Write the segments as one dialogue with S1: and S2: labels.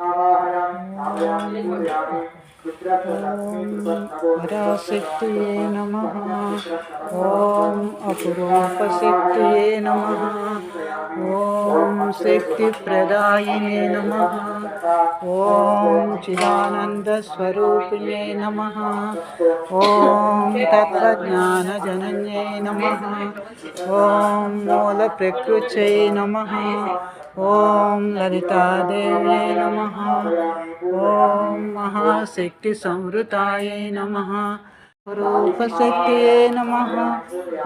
S1: आवाहयामि
S2: आवाहयामि पूरयामि
S1: అపురూపశక్తియే నమ
S2: ఓం శక్తిప్రదాయినే నమ ఓం చిదానందస్వరూపిణ్యై నమ ఓం తత్వజ్ఞానజనన్యై నమ
S1: ఓం మూలప్రకృత్యై నమ
S2: ఓం లలితాదేవ్యై
S1: నమ ॐ ललितादेव्यै नमः। ॐ
S2: महाशक्तिसंवृतायै नमः। रूपशक्त्यै नमः।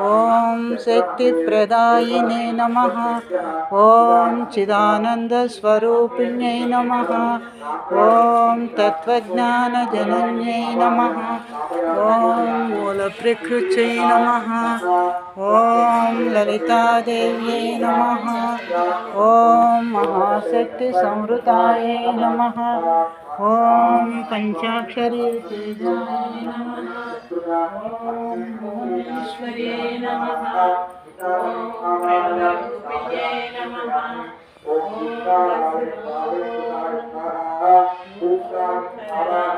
S1: ॐ
S2: शक्तिप्रदायिने नमः। ॐ चिदानन्दस्वरूपिण्यै नमः।
S1: ॐ तत्त्वज्ञानजनन्यै नमः। ॐ
S2: कमलप्रकृच्यै नमः। ॐ ललितादेव्यै नमः।
S1: ॐ
S2: महाशक्तिसंहृतायै नमः। ॐ पञ्चाक्षरी ॐ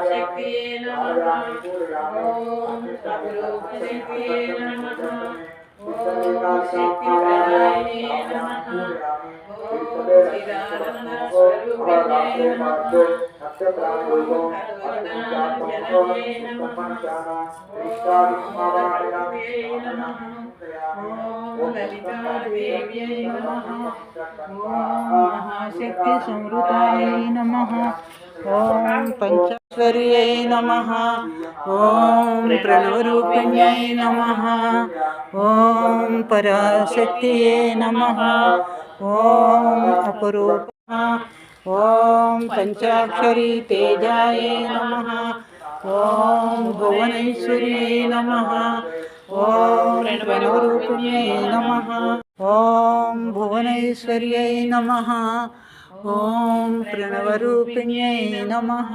S2: शक्त्यै नमः।
S1: ॐ Om Shri Ram Ram Ram
S2: Ram Ram
S1: Ram నమ ఓం శక్తిప్రదాయినే నమ
S2: ఓం చిదానందస్వరూపిణ్యై నమ
S1: మహాశక్తి సంవృతాయై నమ ఓం
S2: పంచేశ్వర్యై నమ कुरु ॐ पञ्चाक्षरी तेजाय नमः।
S1: ॐ भुवनेश्वर्यै नमः। ॐ मनोरूपिण्यै नमः।
S2: ॐ भुवनेश्वर्यै नमः। ॐ प्रणवरूपिण्यै नमः।